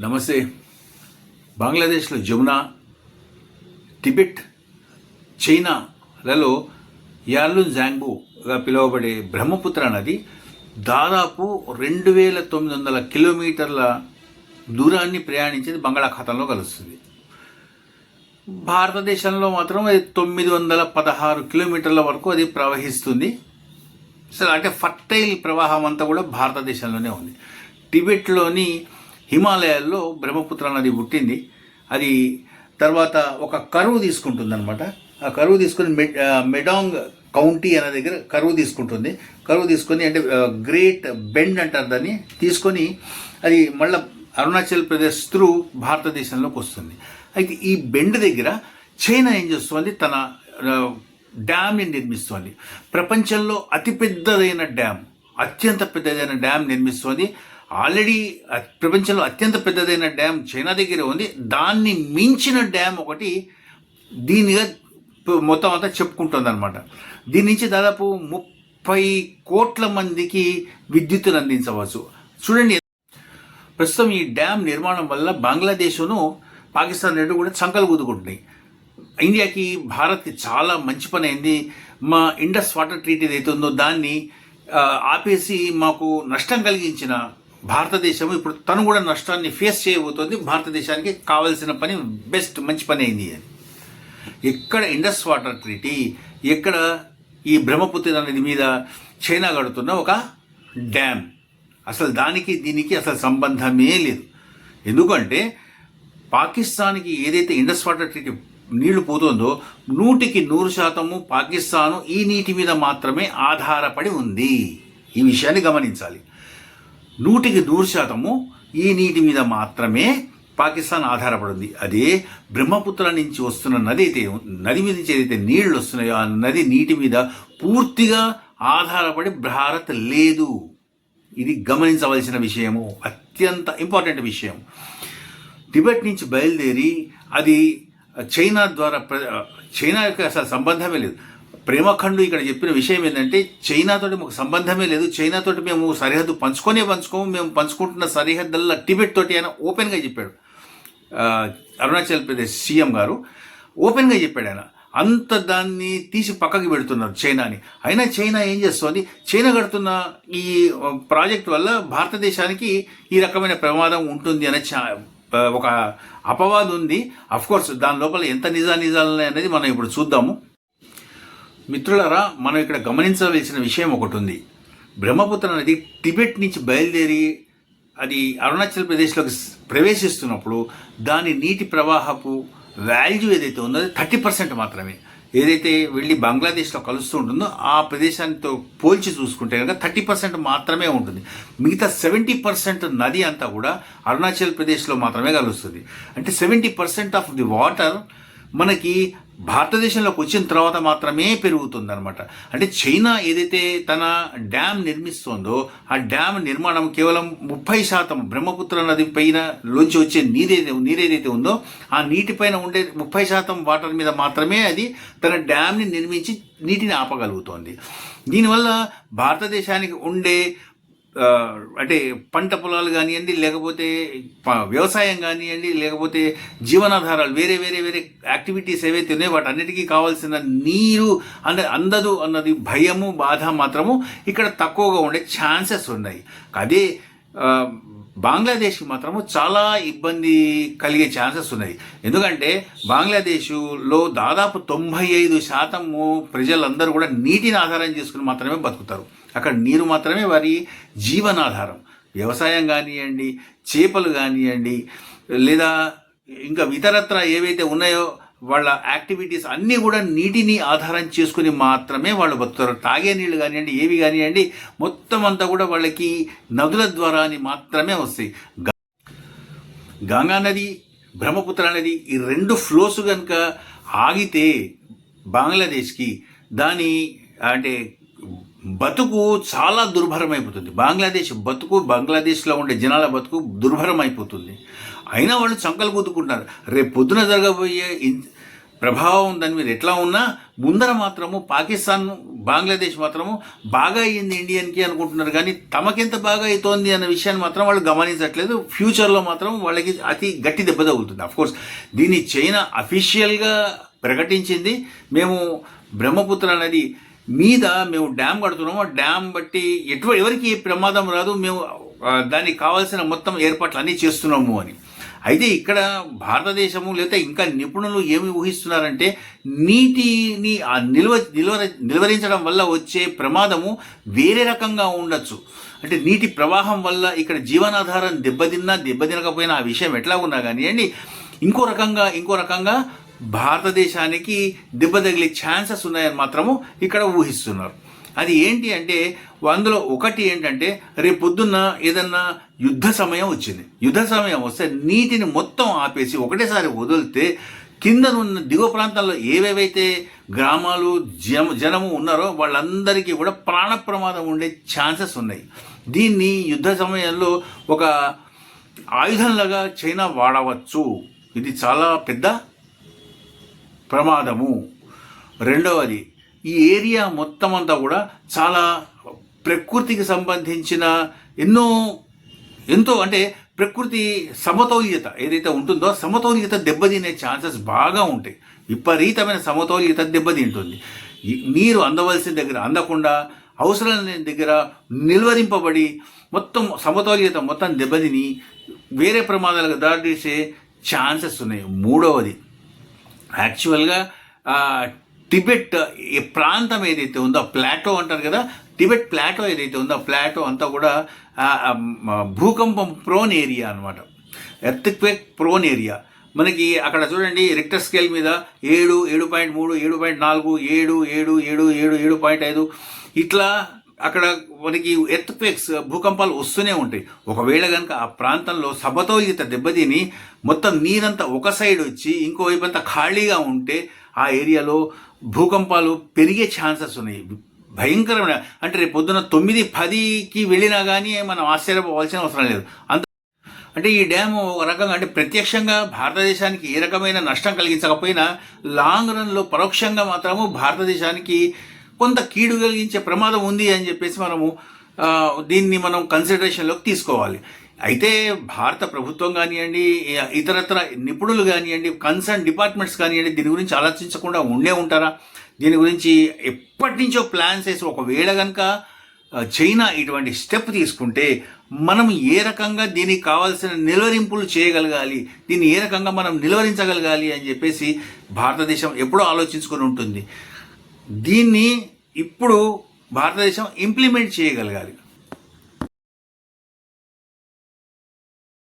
నమస్తే. బంగ్లాదేశ్లో జమునా టిబెట్ చైనాలలో యాలున్ జాంగ్బుగా పిలువబడే బ్రహ్మపుత్ర నది దాదాపు రెండు వేల తొమ్మిది వందల కిలోమీటర్ల దూరాన్ని ప్రయాణించేది బంగాళాఖాతంలో కలుస్తుంది. భారతదేశంలో మాత్రం అది తొమ్మిది వందల పదహారు కిలోమీటర్ల వరకు అది ప్రవహిస్తుంది. అసలు అంటే ఫర్టైల్ ప్రవాహం అంతా కూడా భారతదేశంలోనే ఉంది. టిబెట్లోని హిమాలయాల్లో బ్రహ్మపుత్ర నది పుట్టింది. అది తర్వాత ఒక కరువు తీసుకుంటుంది అనమాట ఆ కరువు తీసుకుని మె మెడాంగ్ కౌంటీ అనే దగ్గర కరువు తీసుకుంటుంది. కరువు తీసుకొని అంటే గ్రేట్ బెండ్ అంటారు దాన్ని. తీసుకొని అది మళ్ళీ అరుణాచల్ ప్రదేశ్ త్రూ భారతదేశంలోకి వస్తుంది. అయితే ఈ బెండ్ దగ్గర చైనా ఏం చేస్తుంది? తన డ్యామ్ని నిర్మిస్తోంది. ప్రపంచంలో అతిపెద్దదైన డ్యామ్ అత్యంత పెద్దదైన డ్యామ్ నిర్మిస్తోంది. ఆల్రెడీ ప్రపంచంలో అత్యంత పెద్దదైన డ్యామ్ చైనా దగ్గరే ఉంది. దాన్ని మించిన డ్యామ్ ఒకటి దీనిగా మొత్తం అంతా చెప్పుకుంటుంది అనమాట దీని నుంచి దాదాపు ముప్పై కోట్ల మందికి విద్యుత్తును అందించవచ్చు. చూడండి ప్రస్తుతం ఈ డ్యామ్ నిర్మాణం వల్ల బంగ్లాదేశ్ను పాకిస్తాన్ రెండు కూడా చంకలు గుద్దుకుంటున్నాయి. ఇండియాకి భారత్కి చాలా మంచి పని అయింది. మా ఇండస్ వాటర్ ట్రీట్ ఏదైతే ఉందో దాన్ని ఆపేసి మాకు నష్టం కలిగించిన భారతదేశం ఇప్పుడు తను కూడా నష్టాన్ని ఫేస్ చేయబోతోంది. భారతదేశానికి కావాల్సిన పని బెస్ట్ మంచి పని అయింది అని ఎక్కడ ఇండస్ వాటర్ ట్రీటీ ఎక్కడ ఈ బ్రహ్మపుత్ర నది మీద చైనా కడుతున్న ఒక డ్యామ్. అసలు దానికి దీనికి అసలు సంబంధమే లేదు. ఎందుకంటే పాకిస్తాన్కి ఏదైతే ఇండస్ వాటర్ ట్రీటీ నీళ్ళు పోతుందో నూటికి నూరు శాతము పాకిస్తాను ఈ నీటి మీద మాత్రమే ఆధారపడి ఉంది. ఈ విషయాన్ని గమనించాలి. నూటికి నూరు శాతము ఈ నీటి మీద మాత్రమే పాకిస్తాన్ ఆధారపడింది. అదే బ్రహ్మపుత్ర నుంచి వస్తున్న నది అయితే నది మీద నుంచి ఏదైతే నీళ్ళు వస్తున్నాయో ఆ నది నీటి మీద పూర్తిగా ఆధారపడి భారత్ లేదు. ఇది గమనించవలసిన విషయము అత్యంత ఇంపార్టెంట్ విషయం. టిబెట్ నుంచి బయలుదేరి అది చైనా ద్వారా ప్ర చైనా యొక్క అసలు సంబంధమే లేదు. ప్రేమఖండు ఇక్కడ చెప్పిన విషయం ఏంటంటే చైనాతోటి మాకు సంబంధమే లేదు. చైనాతోటి మేము సరిహద్దు పంచుకొనే పంచుకోము. మేము పంచుకుంటున్న సరిహద్దుల్లో టిబెట్ తోటి ఆయన ఓపెన్గా చెప్పాడు. అరుణాచల్ ప్రదేశ్ సీఎం గారు ఓపెన్గా చెప్పాడు ఆయన. అంత దాన్ని తీసి పక్కకి పెడుతున్నారు చైనాని. అయినా చైనా ఏం చేస్తుంది? చైనా కడుతున్న ఈ ప్రాజెక్ట్ వల్ల భారతదేశానికి ఈ రకమైన ప్రమాదం ఉంటుంది అనే చా ఒక అపవాదం ఉంది. అఫ్కోర్స్ దాని లోపల ఎంత నిజా నిజాలు అనేది మనం ఇప్పుడు చూద్దాము. మిత్రులారా మనం ఇక్కడ గమనించవలసిన విషయం ఒకటి ఉంది బ్రహ్మపుత్ర నది టిబెట్ నుంచి బయలుదేరి అది అరుణాచల్ ప్రదేశ్లోకి ప్రవేశిస్తున్నప్పుడు దాని నీటి ప్రవాహపు వాల్యూ ఏదైతే ఉందో అది థర్టీ పర్సెంట్ మాత్రమే. ఏదైతే వెళ్ళి బంగ్లాదేశ్లో కలుస్తూ ఉంటుందో ఆ ప్రదేశానితో పోల్చి చూసుకుంటే కనుక థర్టీ పర్సెంట్ మాత్రమే ఉంటుంది. మిగతా సెవెంటీ పర్సెంట్ నది అంతా కూడా అరుణాచల్ ప్రదేశ్లో మాత్రమే కలుస్తుంది. అంటే seventy percent of the water మనకి భారతదేశంలోకి వచ్చిన తర్వాత మాత్రమే పెరుగుతుంది అనమాట అంటే చైనా ఏదైతే తన డ్యామ్ నిర్మిస్తోందో ఆ డ్యామ్ నిర్మాణం కేవలం ముప్పై శాతం బ్రహ్మపుత్ర నది పైన లోంచి వచ్చే నీరేది నీరేదైతే ఉందో ఆ నీటిపైన ఉండే ముప్పై శాతం వాటర్ మీద మాత్రమే అది తన డ్యామ్ని నిర్మించి నీటిని ఆపగలుగుతోంది. దీనివల్ల భారతదేశానికి ఉండే అంటే పంట పొలాలు కానివ్వండి లేకపోతే వ్యవసాయం కానివ్వండి లేకపోతే జీవనాధారాలు వేరే వేరే వేరే యాక్టివిటీస్ ఏవైతే ఉన్నాయో వాటి అన్నిటికీ కావాల్సిన నీరు అన్న అందదు అన్నది భయము బాధ మాత్రము ఇక్కడ తక్కువగా ఉండే ఛాన్సెస్ ఉన్నాయి. అదే బంగ్లాదేశ్ బంగ్లాదేశ్కి మాత్రము చాలా ఇబ్బంది కలిగే ఛాన్సెస్ ఉన్నాయి. ఎందుకంటే బంగ్లాదేశ్లో దాదాపు తొంభై ఐదు శాతము ప్రజలందరూ కూడా నీటిని ఆధారం చేసుకుని మాత్రమే బతుకుతారు. అక్కడ నీరు మాత్రమే వారి జీవనాధారం. వ్యవసాయం కానివ్వండి చేపలు కానివ్వండి లేదా ఇంకా ఇతరత్ర ఏవైతే ఉన్నాయో వాళ్ళ యాక్టివిటీస్ అన్నీ కూడా నీటిని ఆధారం చేసుకుని మాత్రమే వాళ్ళు బతుకుతారు. తాగే నీళ్ళు కానివ్వండి ఏవి కానివ్వండి మొత్తం అంతా కూడా వాళ్ళకి నదుల ద్వారా అని మాత్రమే వస్తాయి. గ- గంగా నది బ్రహ్మపుత్ర నది ఈ రెండు ఫ్లోస్ కనుక ఆగితే బంగ్లాదేశ్కి దాని అంటే బతుకు చాలా దుర్భరమైపోతుంది. బంగ్లాదేశ్ బతుకు బంగ్లాదేశ్లో ఉండే జనాల బతుకు దుర్భరం అయిపోతుంది అయినా వాళ్ళు చంకలు గుద్దుకుంటున్నారు. రేపు పొద్దున జరగబోయే ప్రభావం దాని మీద ఎట్లా ఉన్నా ముందర మాత్రము పాకిస్తాన్ బంగ్లాదేశ్ మాత్రము బాగా అయ్యింది ఇండియన్కి అనుకుంటున్నారు. కానీ తమకెంత బాగా అవుతోంది అన్న విషయాన్ని మాత్రం వాళ్ళు గమనించట్లేదు. ఫ్యూచర్లో మాత్రం వాళ్ళకి అతి గట్టి దెబ్బ తగులుతుంది. అఫ్కోర్స్ దీన్ని చైనా అఫీషియల్గా ప్రకటించింది. మేము బ్రహ్మపుత్ర నది మీద మేము డ్యామ్ కడుతున్నాము. ఆ డ్యామ్ బట్టి ఎటు ఎవరికి ప్రమాదం రాదు మేము దానికి కావాల్సిన మొత్తం ఏర్పాట్లు అన్నీ చేస్తున్నాము అని. అయితే ఇక్కడ భారతదేశము లేదా ఇంకా నిపుణులు ఏమి ఊహిస్తున్నారంటే నీటిని ఆ నిల్వ నిల్వ నిల్వరించడం వల్ల వచ్చే ప్రమాదము వేరే రకంగా ఉండొచ్చు. అంటే నీటి ప్రవాహం వల్ల ఇక్కడ జీవనాధారం దెబ్బతిన్నా దెబ్బతినకపోయినా ఆ విషయం ఎట్లా ఉన్నా కానివ్వండి ఇంకో రకంగా ఇంకో రకంగా భారతదేశానికి దెబ్బ తగిలే ఛాన్సెస్ ఉన్నాయని మాత్రము ఇక్కడ ఊహిస్తున్నారు. అది ఏంటి అంటే అందులో ఒకటి ఏంటంటే రేపు పొద్దున్న ఏదన్నా యుద్ధ సమయం వచ్చింది. యుద్ధ సమయం వస్తే నీటిని మొత్తం ఆపేసి ఒకటేసారి వదిలితే కిందనున్న దిగువ ప్రాంతాల్లో ఏవేవైతే గ్రామాలు జమ జనము ఉన్నారో వాళ్ళందరికీ కూడా ప్రాణ ప్రమాదం ఉండే ఛాన్సెస్ ఉన్నాయి. దీన్ని యుద్ధ సమయంలో ఒక ఆయుధంలాగా చైనా వాడవచ్చు. ఇది చాలా పెద్ద ప్రమాదము. రెండవది ఈ ఏరియా మొత్తం అంతా కూడా చాలా ప్రకృతికి సంబంధించిన ఎన్నో ఎంతో అంటే ప్రకృతి సమతౌల్యత ఏదైతే ఉంటుందో సమతౌల్యత దెబ్బతినే ఛాన్సెస్ బాగా ఉంటాయి. విపరీతమైన సమతౌల్యత దెబ్బతింటుంది. నీరు అందవలసిన దగ్గర అందకుండా అవసరం లేని దగ్గర నిల్వరింపబడి మొత్తం సమతౌల్యత మొత్తం దెబ్బతిని వేరే ప్రమాదాలకు దారితీసే ఛాన్సెస్ ఉన్నాయి. మూడవది యాక్చువల్గా టిబెట్ ఈ ప్రాంతం ఏదైతే ఉందో ప్లాటో అంటారు కదా టిబెట్ ప్లాటో ఏదైతే ఉందో ఆ ప్లాటో అంతా కూడా భూకంపం ప్రోన్ ఏరియా అనమాట ఎర్త్క్వేక్ ప్రోన్ ఏరియా. మనకి అక్కడ చూడండి రిక్టర్ స్కేల్ మీద ఏడు ఏడు పాయింట్ మూడు ఏడు పాయింట్ నాలుగు ఏడు ఏడు ఏడు ఏడు ఏడు పాయింట్ ఐదు. ఇట్లా అక్కడ మనకి ఎర్త్క్వేక్స్ భూకంపాలు వస్తూనే ఉంటాయి. ఒకవేళ కనుక ఆ ప్రాంతంలో సమతౌల్యత దెబ్బతిని మొత్తం నీరంతా ఒక సైడ్ వచ్చి ఇంకోవైపు అంతా ఖాళీగా ఉంటే ఆ ఏరియాలో భూకంపాలు పెరిగే ఛాన్సెస్ ఉన్నాయి. భయంకరమైన అంటే రేపు పొద్దున తొమ్మిది పదికి వెళ్ళినా కానీ మనం ఆశ్చర్యపోవాల్సిన అవసరం లేదు. అంత అంటే ఈ డ్యామ్ ఒక రకంగా అంటే ప్రత్యక్షంగా భారతదేశానికి ఏ రకమైన నష్టం కలిగించకపోయినా లాంగ్ రన్లో పరోక్షంగా మాత్రము భారతదేశానికి కొంత కీడు కలిగించే ప్రమాదం ఉంది అని చెప్పేసి మనము దీన్ని మనం కన్సిడరేషన్లోకి తీసుకోవాలి. అయితే భారత ప్రభుత్వం కానివ్వండి ఇతరత్ర నిపుణులు కానివ్వండి కన్సర్న్ డిపార్ట్మెంట్స్ కానివ్వండి దీని గురించి ఆలోచించకుండా ఉండే ఉంటారా? దీని గురించి ఎప్పటి నుంచో ప్లాన్స్ వేసి ఒకవేళ కనుక చైనా ఇటువంటి స్టెప్ తీసుకుంటే మనం ఏ రకంగా దీనికి కావాల్సిన నిలువరింపులు చేయగలగాలి? దీన్ని ఏ రకంగా మనం నిలువరించగలగాలి అని చెప్పేసి భారతదేశం ఎప్పుడో ఆలోచించుకొని ఉంటుంది. దీన్ని ఇప్పుడు భారతదేశం ఇంప్లిమెంట్ చేయగలగాలి.